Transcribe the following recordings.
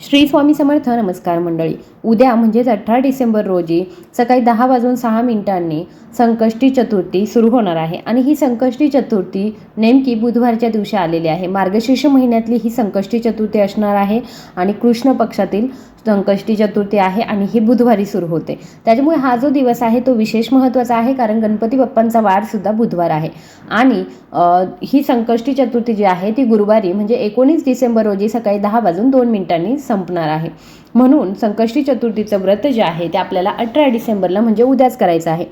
श्री स्वामी समर्थ नमस्कार मंडळी. उद्या म्हणजेच अठरा डिसेंबर रोजी सकाळी दहा वाजून सहा मिनिटांनी संकष्टी चतुर्थी सुरू होणार आहे आणि ही संकष्टी चतुर्थी नेमकी बुधवारच्या दिवशी आलेली आहे. मार्गशीर्ष महिन्यातली ही संकष्टी चतुर्थी असणार आहे आणि कृष्ण पक्षातील संकष्टी चतुर्थी आहे आणि ही बुधवारी सुरू होते. त्याच्यामुळे हा जो दिवस आहे तो विशेष महत्त्वाचा आहे कारण गणपती बाप्पांचा वारसुद्धा बुधवार आहे. आणि ही संकष्टी चतुर्थी जी आहे ती गुरुवारी म्हणजे एकोणीस डिसेंबर रोजी सकाळी दहा वाजून दोन मिनिटांनी संपणार आहे. म्हणून संकष्टी चतुर्थीचं व्रत जे आहे ते आपल्याला अठरा डिसेंबरला म्हणजे उद्याच करायचं आहे.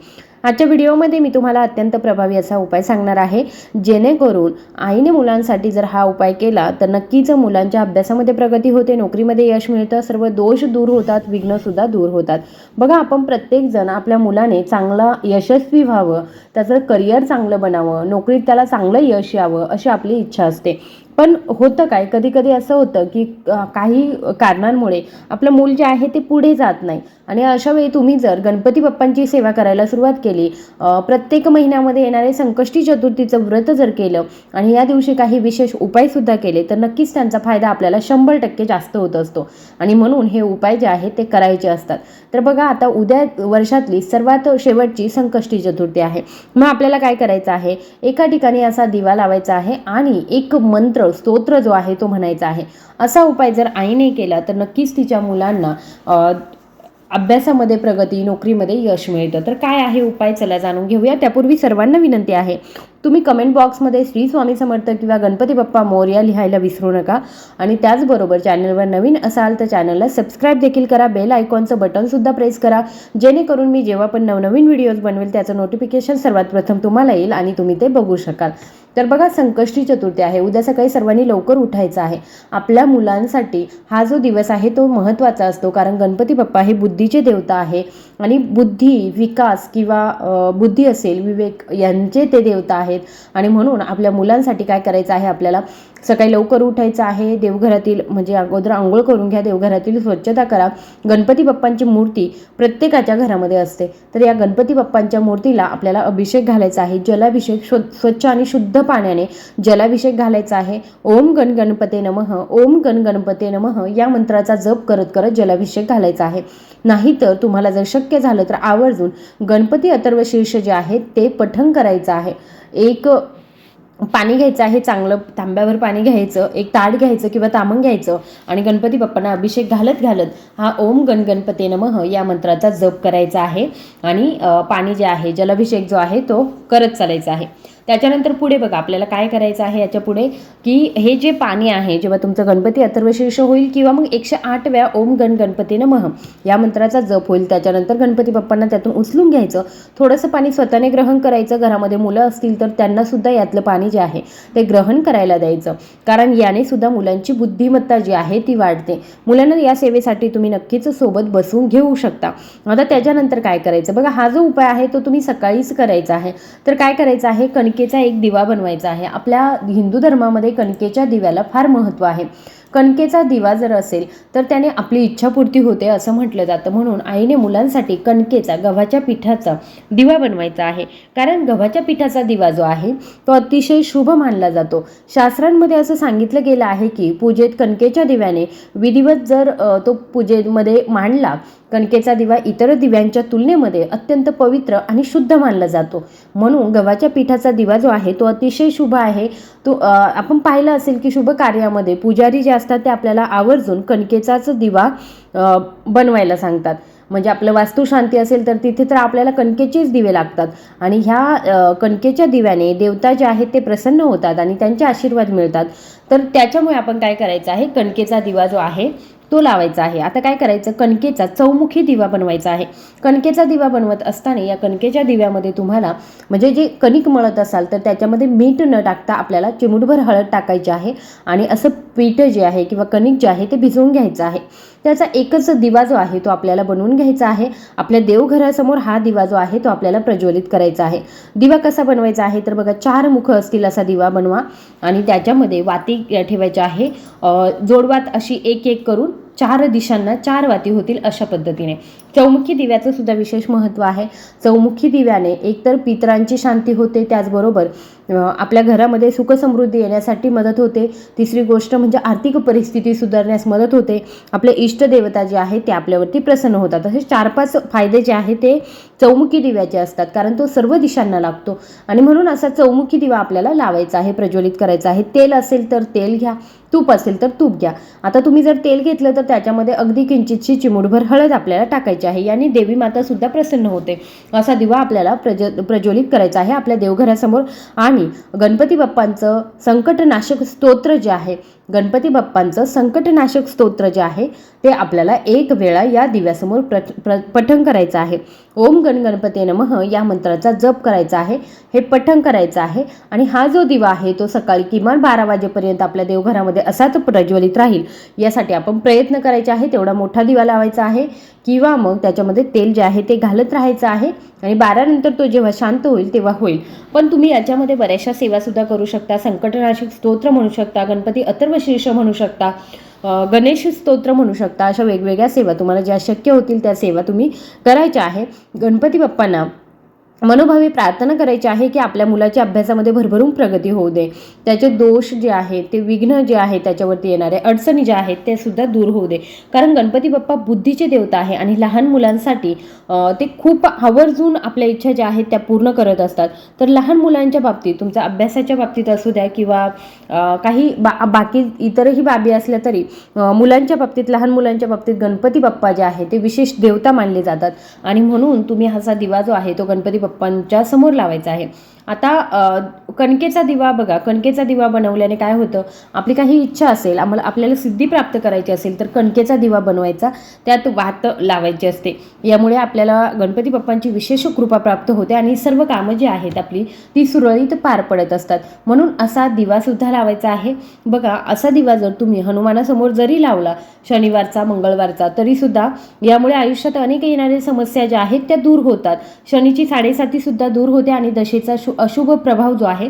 आजच्या व्हिडिओमध्ये मी तुम्हाला अत्यंत प्रभावी असा उपाय सांगणार आहे जेणेकरून आईने मुलांसाठी जर हा उपाय केला तर नक्कीच मुलांच्या अभ्यासामध्ये प्रगती होते नोकरीमध्ये यश मिळतं सर्व दोष दूर होतात विघ्नसुद्धा दूर होतात. बघा आपण प्रत्येकजण आपल्या मुलाने चांगला यशस्वी व्हावं त्याचं करिअर चांगलं बनावं नोकरीत त्याला चांगलं यश यावं अशी आपली इच्छा असते. पण होतं काय? कधी कधी असं होतं की काही कारणांमुळे आपलं मूल जे आहे ते पुढे जात नाही. आणि अशा वेळी तुम्ही जर गणपती बाप्पांची सेवा करायला सुरुवात केली प्रत्येक महिन्यामध्ये येणारे संकष्टी चतुर्थीचं व्रत जर केलं आणि या दिवशी काही विशेष उपायसुद्धा केले तर नक्कीच त्यांचा फायदा आपल्याला शंभर टक्के जास्त होत असतो. आणि म्हणून हे उपाय जे आहेत ते करायचे असतात. तर बघा आता उद्या वर्षातली सर्वात शेवटची संकष्टी चतुर्थी आहे. मग आपल्याला काय करायचं आहे? एका ठिकाणी असा दिवा लावायचा आहे आणि एक मंत्र स्तोत्र जो आहे तो म्हणायचा आहे. असा उपाय जर आईने केला तर नक्कीच तिच्या मुलांना अभ्यासामध्ये प्रगती नोकरीमध्ये यश मिळतं. तर काय आहे उपाय? चला जाणून घेऊया. त्यापूर्वी सर्वांना विनंती आहे तुम्ही कमेंट बॉक्समध्ये श्री स्वामी समर्थ किंवा गणपती बाप्पा मोर्या लिहायला विसरू नका. आणि त्याचबरोबर चॅनलवर नवीन असाल तर चॅनलला सबस्क्राईब देखील करा. बेल आयकॉनचं बटनसुद्धा प्रेस करा. जेणेकरून मी जेव्हा पण नवनवीन व्हिडिओज बनवेल त्याचं नोटिफिकेशन सर्वात प्रथम तुम्हाला येईल आणि तुम्ही ते बघू शकाल. तर बघा संकष्टी चतुर्थी आहे. उद्या सकाळी सर्वांनी लवकर उठायचं आहे. आपल्या मुलांसाठी हा जो दिवस आहे तो महत्त्वाचा असतो. कारण गणपती बाप्पा हे बुद्धीचे देवता आहे. आणि बुद्धी विकास किंवा बुद्धी असेल विवेक यांचे ते देवता आहेत. आणि म्हणून आपल्या मुलांसाठी काय करायचं आहे आपल्याला सकाळी लवकर उठायचं आहे. देवघरातील म्हणजे अगोदर आंघोळ करून घ्या. देवघरातील स्वच्छता करा. गणपती बाप्पांची मूर्ती प्रत्येकाच्या घरामध्ये असते. तर या गणपती बाप्पांच्या मूर्तीला आपल्याला अभिषेक घालायचा आहे. जलाभिषेक स्वच्छ आणि शुद्ध पाण्याने जलाभिषेक घालायचा आहे. ओम गण गणपते नमः ओम गण गणपते नमः या मंत्राचा जप करत करत जलाभिषेक घालायचा आहे. नाहीतर तुम्हाला जर शक्य झालं तर आवर्जून गणपती अथर्व शीर्ष जे आहे ते पठण करायचं आहे. एक पाणी घ्यायचं आहे चांगलं तांब्यावर पाणी घ्यायचं एक ताट घ्यायचं किंवा तामण घ्यायचं आणि गणपती बाप्पांना अभिषेक घालत घालत हा ओम गण गणपते नमः या मंत्राचा जप करायचा आहे आणि पाणी जे आहे जलाभिषेक जो आहे तो करत चालायचा आहे. त्याच्यानंतर पुढे बघा आपल्याला काय करायचं आहे याच्यापुढे? की हे जे पाणी आहे जेव्हा तुमचं गणपती अथर्वशीर्ष होईल किंवा मग एकशे आठ वेळा ओम गण गणपतीनं मह या मंत्राचा जप होईल. त्याच्यानंतर गणपती बाप्पांना त्यातून उचलून घ्यायचं. थोडंसं पाणी स्वतःने ग्रहण करायचं. घरामध्ये मुलं असतील तर त्यांना सुद्धा यातलं पाणी जे आहे ते ग्रहण करायला द्यायचं. कारण याने सुद्धा मुलांची बुद्धिमत्ता जी आहे ती वाढते. मुलांना या सेवेसाठी तुम्ही नक्कीच सोबत बसून घेऊ शकता. आता त्याच्यानंतर काय करायचं? बघा हा जो उपाय आहे तो तुम्ही सकाळीच करायचा आहे. तर काय करायचं आहे? कणकेचा एक दिवा बनवायचा आहे. आपल्या हिंदू धर्मामध्ये कणकेच्या दिव्याला फार महत्त्व आहे. कणकेचा दिवा जर असेल तर त्याने आपली इच्छापूर्ती होते असं म्हटलं जातं. म्हणून आईने मुलांसाठी कणकेचा गव्हाच्या पिठाचा दिवा बनवायचा आहे. कारण गव्हाच्या पिठाचा दिवा जो आहे तो अतिशय शुभ मानला जातो. शास्त्रांमध्ये असं सांगितलं गेलं आहे की पूजेत कणकेच्या दिव्याने विधिवत जर तो पूजेमध्ये मांडला कणकेचा दिवा इतर दिव्यांच्या तुलनेमध्ये अत्यंत पवित्र आणि शुद्ध मानला जातो. म्हणून गव्हाच्या पिठाचा दिवा जो आहे तो अतिशय शुभ आहे. तो आपण पाहिलं असेल की शुभ कार्यामध्ये पुजारी जे असतात ते आपल्याला आवर्जून कणकेचाच दिवा बनवायला सांगतात. म्हणजे आपलं वास्तुशांती असेल तर तिथे तर आपल्याला कणकेचेच दिवे लागतात. आणि ह्या कणकेच्या दिव्याने देवता जे आहेत ते प्रसन्न होतात आणि त्यांचे आशीर्वाद मिळतात. तर त्याच्यामुळे आपण काय करायचं आहे कणकेचा दिवा जो आहे तो लावायचा आहे. आता काय करायचं? कणकेचा चौमुखी दिवा बनवायचा आहे. कणकेचा दिवा बनवत असताना या कणकेच्या दिव्यामध्ये तुम्हाला म्हणजे जे कणिक मळत असाल तर त्याच्यामध्ये मीठ न टाकता आपल्याला चिमूटभर हळद टाकायची आहे आणि असं पीठ जे आहे किंवा कणिक जे आहे ते भिजवून घ्यायचं आहे. त्याचा एकच दिवा जो आहे तो आपल्याला बनवून घ्यायचा आहे. आपल्या देवघरासमोर हा दिवा जो आहे तो आपल्याला प्रज्वलित करायचा आहे. दिवा कसा बनवायचा आहे? तर बघा चार मुख असतील असा दिवा बनवा आणि त्याच्यामध्ये वाती ठेवायची आहे. जोडवात अशी एक एक करून चार दिशांना चार वाती होतील अशा पद्धतीने. चौमुखी दिव्याचं सुद्धा विशेष महत्त्व आहे. चौमुखी दिव्याने एकतर पितरांची शांती होते त्याचबरोबर आपल्या घरामध्ये सुखसमृद्धी येण्यासाठी मदत होते. तिसरी गोष्ट म्हणजे आर्थिक परिस्थिती सुधारण्यास मदत होते. आपले इष्टदेवता जे आहे ते आपल्यावरती प्रसन्न होतात. तसेच चार पाच फायदे जे आहे ते चौमुखी दिव्याचे असतात. कारण तो सर्व दिशांना लागतो. आणि म्हणून असा चौमुखी दिवा आपल्याला लावायचा आहे प्रज्वलित करायचा आहे. तेल असेल तर तेल घ्या तूप असेल तर तूप घ्या. आता तुम्ही जर तेल घेतलं तर त्याच्यामध्ये अगदी किंचितशी चिमूटभर हळद आपल्याला टाकायची आहे. याने देवी माता सुद्धा प्रसन्न होते. असा दिवा आपल्याला प्रज प्रज्वलित करायचा आहे आपल्या देवघरासमोर. आणि गणपती बाप्पांचं संकटनाशक स्तोत्र जे आहे गणपती बाप्पांचं संकटनाशक स्तोत्र जे आहे ते आपल्याला एक वेळा या दिव्यासमोर प्र प्र पठण करायचं आहे. ओम गण गणपती नमः या मंत्राचा जप करायचा आहे हे पठण करायचं आहे आणि हा जो दिवा आहे तो सकाळी किमान बारा वाजेपर्यंत आपल्या देवघरामध्ये असाच प्रज्वलित राहील. यासाठी आपण प्रयत्न करायचे आहे तेवढा मोठा दिवा लावायचा आहे किंवा मग त्याच्यामध्ये तेल जे आहे ते घालत राहायचं आहे आणि बारानंतर तो जेव्हा शांत होईल तेव्हा होईल. पण तुम्ही याच्यामध्ये बऱ्याचशा सेवासुद्धा करू शकता संकटनाशक स्तोत्र म्हणू शकता गणपती शीर्ष म्हणू शकता. गणेश स्तोत्र म्हणू शकता. अशा वेगवेगळ्या सेवा तुम्हाला ज्या शक्य होतील त्या सेवा तुम्ही करायच्या आहे. गणपती बाप्पांना मनोभावे प्रार्थना करायची आहे की आपल्या मुलाच्या अभ्यासामध्ये भरभरून प्रगती होऊ दे. त्याचे दोष जे आहेत ते विघ्न जे आहे त्याच्यावरती येणारे अडचणी ज्या आहेत ते सुद्धा दूर होऊ दे. कारण गणपती बाप्पा बुद्धीचे देवता आहे आणि लहान मुलांसाठी ते खूप आवर्जून आपल्या इच्छा ज्या आहेत त्या पूर्ण करत असतात. तर लहान मुलांच्या बाबतीत तुमचा अभ्यासाच्या बाबतीत असू द्या किंवा काही बा बाकी इतरही बाबी असल्या तरी मुलांच्या बाबतीत लहान मुलांच्या बाबतीत गणपती बाप्पा जे आहे ते विशेष देवता मानले जातात. आणि म्हणून तुम्ही हाचा दिवा जो आहे तो गणपती बाप्पांच्या समोर लावायचा आहे. आता कणकेचा दिवा बघा कणकेचा दिवा बनवल्याने काय होतं आपली काही इच्छा असेल आम्हाला आपल्याला सिद्धी प्राप्त करायची असेल तर कणकेचा दिवा बनवायचा त्यात वात लावायची असते. यामुळे आपल्याला गणपती बाप्पांची विशेष कृपा प्राप्त होते आणि सर्व कामं जी आहेत आपली ती सुरळीत पार पडत असतात. म्हणून असा दिवासुद्धा लावायचा आहे. बघा असा दिवा जर तुम्ही हनुमानासमोर जरी लावला शनिवारचा मंगळवारचा तरीसुद्धा यामुळे आयुष्यात अनेक येणाऱ्या समस्या ज्या आहेत त्या दूर होतात. शनीची साडेसाती सुद्धा दूर होते आणि दशेचा शो अशुभ प्रभाव जो आहे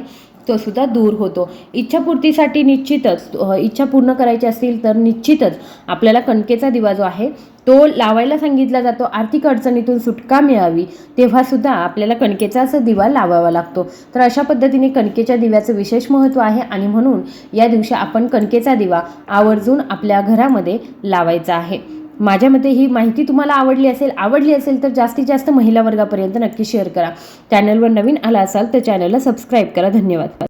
तो सुद्धा दूर होतो. इच्छापूर्तीसाठी निश्चितच इच्छा पूर्ण करायची असतील तर निश्चितच आपल्याला कणकेचा दिवा जो आहे तो लावायला सांगितला जातो. आर्थिक अडचणीतून सुटका मिळावी तेव्हासुद्धा आपल्याला आपल्याला कणकेचाच दिवा लावावा लागतो. तर अशा पद्धतीने कणकेच्या दिव्याचं विशेष महत्त्व आहे आणि म्हणून या दिवशी आपण कणकेचा दिवा आवर्जून आपल्या घरामध्ये लावायचा आहे. माझ्या मते ही माहिती तुम्हाला आवडली असेल आवडली असेल तर जास्तीत जास्त महिला वर्गापर्यंत नक्की शेअर करा. चॅनलवर नवीन आला असाल तर चॅनलला सबस्क्राईब करा. धन्यवाद.